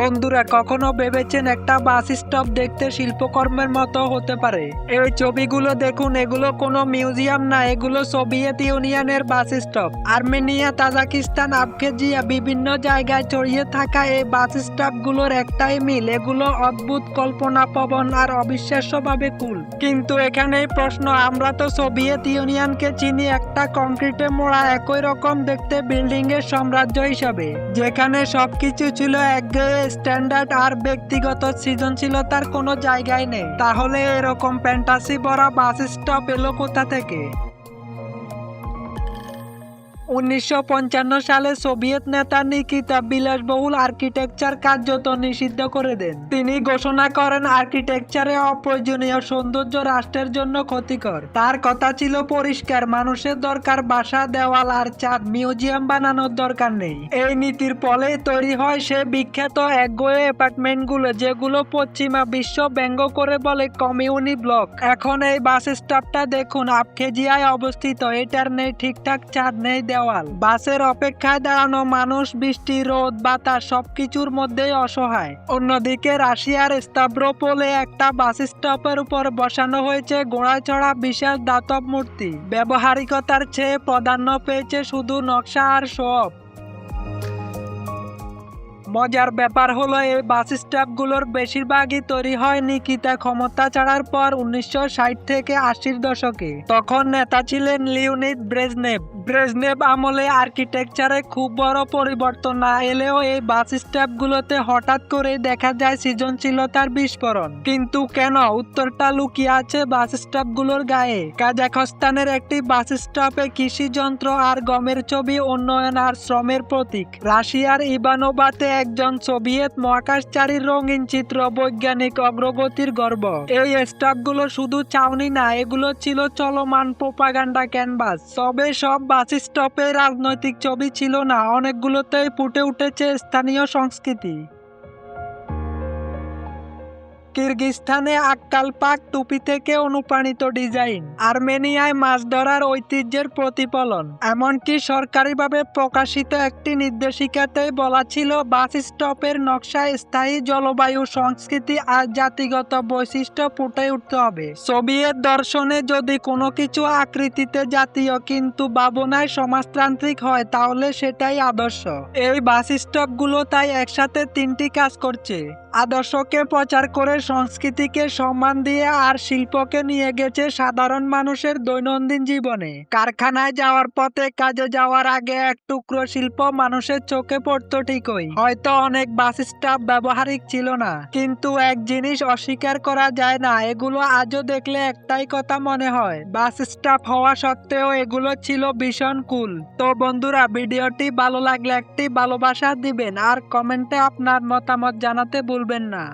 বন্ধুরা, কখনো ভেবেছেন একটা বাস স্টপ দেখতে শিল্পকর্মের মতো হতে পারে? এই ছবিগুলো দেখুন, এগুলো কোনো মিউজিয়াম না, এগুলো সোভিয়েত ইউনিয়নের bus stop. Armenia, Tajikistan Abkhazia বিভিন্ন জায়গায় ছড়িয়ে থাকা এই বাস স্টপগুলোর একটাই মিল, এগুলো অদ্ভুত কল্পনা, পবন আর অবিশ্বাস্যভাবে কুল। কিন্তু এখানেই প্রশ্ন, আমরা তো সোভিয়েত ইউনিয়নকে চিনি, একটা কংক্রিটে মোড়া একই রকম দেখতে বিল্ডিং এর সাম্রাজ্য হিসাবে, যেখানে সবকিছু ছিল একঘেয়ে স্ট্যান্ডার্ড আর ব্যক্তিগত সৃজনশীলতার কোনো জায়গায় নেই। তাহলে এরকম ফ্যান্টাসি ভরা বাস স্টপ এলো কোথা থেকে? উনিশশো পঞ্চান্ন সালে সোভিয়েত নেতা নিকিতা বিলাসবহুল আর্কিটেকচার কার্যত নিষিদ্ধ করে দেন। তিনি ঘোষণা করেন, আর্কিটেকচারে অপ্রয়োজনীয় সৌন্দর্য রাষ্ট্রের জন্য ক্ষতিকর। তার কথা ছিল পরিষ্কার, মানুষের দরকার বাসা, দেওয়াল আর চাঁদ, মিউজিয়াম বানানোর দরকার নেই। এই নীতির ফলে তৈরি হয় সে বিখ্যাত একগোয়ে অ্যাপার্টমেন্টগুলো, যেগুলো পশ্চিমা বিশ্ব ব্যঙ্গ করে বলে কমিউনি ব্লক। এখন এই বাস স্টপটা দেখুন আপখেজিয়ায় অবস্থিত। এটার নেই ঠিকঠাক চাঁদ, নেই দেওয়াল। বাসের অপেক্ষায় দাঁড়ানো মানুষ, বৃষ্টি, রোদ, বাতাস সবকিছুর মধ্যেই অসহায়। অন্যদিকে রাশিয়ার স্তাব্রোপোলে একটা বাস স্টপের উপর বসানো হয়েছে গোড়ায় ছড়া বিশাল দাতব মূর্তি। ব্যবহারিকতার চেয়ে প্রাধান্য পেয়েছে শুধু নকশা আর সব মজার ব্যাপার হলো এই বাস স্টপগুলোর বেশিরভাগই তৈরি হয় নিকিতা ক্ষমতা ছাড়ার পর উনিশশো ষাট থেকে আশির দশকে। তখন নেতা ছিলেন লিওনিদ ব্রেজনেভ ব্রেজনেভ আমলে আর্কিটেকচারে খুব বড় পরিবর্তন না এলেও এই বাস স্টপগুলোতে হঠাৎ করে দেখা যায় সৃজনশীলতার বিস্ফোরণ। কিন্তু কেন? উত্তরটা লুকিয়ে আছে বাস স্টপগুলোর গায়ে। কাজাখস্তানের একটি বাস স্টপে কৃষি যন্ত্র আর গমের ছবি উন্নয়ন আর শ্রমের প্রতীক। রাশিয়ার ইবানোবাতে একজন সোভিয়েত মহাকাশচারীর রঙিন চিত্র বৈজ্ঞানিক অগ্রগতির গর্ব। এই স্টপগুলো শুধু চাউনি না, এগুলো ছিল চলমান প্রোপাগান্ডা ক্যানভাস। তবে সব বাস স্টপে রাজনৈতিক ছবি ছিল না, অনেকগুলোতেই ফুটে উঠেছে স্থানীয় সংস্কৃতি। কিরগিস্তানে আক্কাল পাক টুপি থেকে অনুপ্রাণিত ডিজাইন। আর্মেনিয়ায় মাছ ধরার ঐতিহ্যের প্রতিফলন। এমনকি সরকারিভাবে প্রকাশিত একটি নির্দেশিকাতে বলা ছিল, বাস স্টপের নকশায় স্থায়ী জলবায়ু সংস্কৃতি আর জাতিগত বৈশিষ্ট্য ফুটে উঠতে হবে। সোভিয়েত দর্শনে যদি কোনো কিছু আকৃতিতে জাতীয় কিন্তু ভাবনায় সমাজতান্ত্রিক হয়, তাহলে সেটাই আদর্শ। এই বাস স্টপগুলো তাই একসাথে তিনটি কাজ করছে। আদর্শকে প্রচার করে সংস্কৃতিকে সম্মান দিয়ে আর শিল্পকে নিয়ে গেছে সাধারণ মানুষের দৈনন্দিন জীবনে। কারখানায় যাওয়ার পথে কাজে যাওয়ার আগে এক টুকরো শিল্প মানুষের চোখে পড়তো ঠিকই। হয়তো অনেক বাস স্টাফ ব্যবহারিক ছিল না, কিন্তু এক জিনিস অস্বীকার করা যায় না, এগুলো আজও দেখলে একটাই কথা মনে হয়। বাস স্টাফ হওয়া সত্ত্বেও এগুলো ছিল ভীষণ কুল। তো বন্ধুরা, ভিডিওটি ভালো লাগলে একটি ভালোবাসা দিবেন, আর কমেন্টে আপনার মতামত জানাতে ভুলবেন না।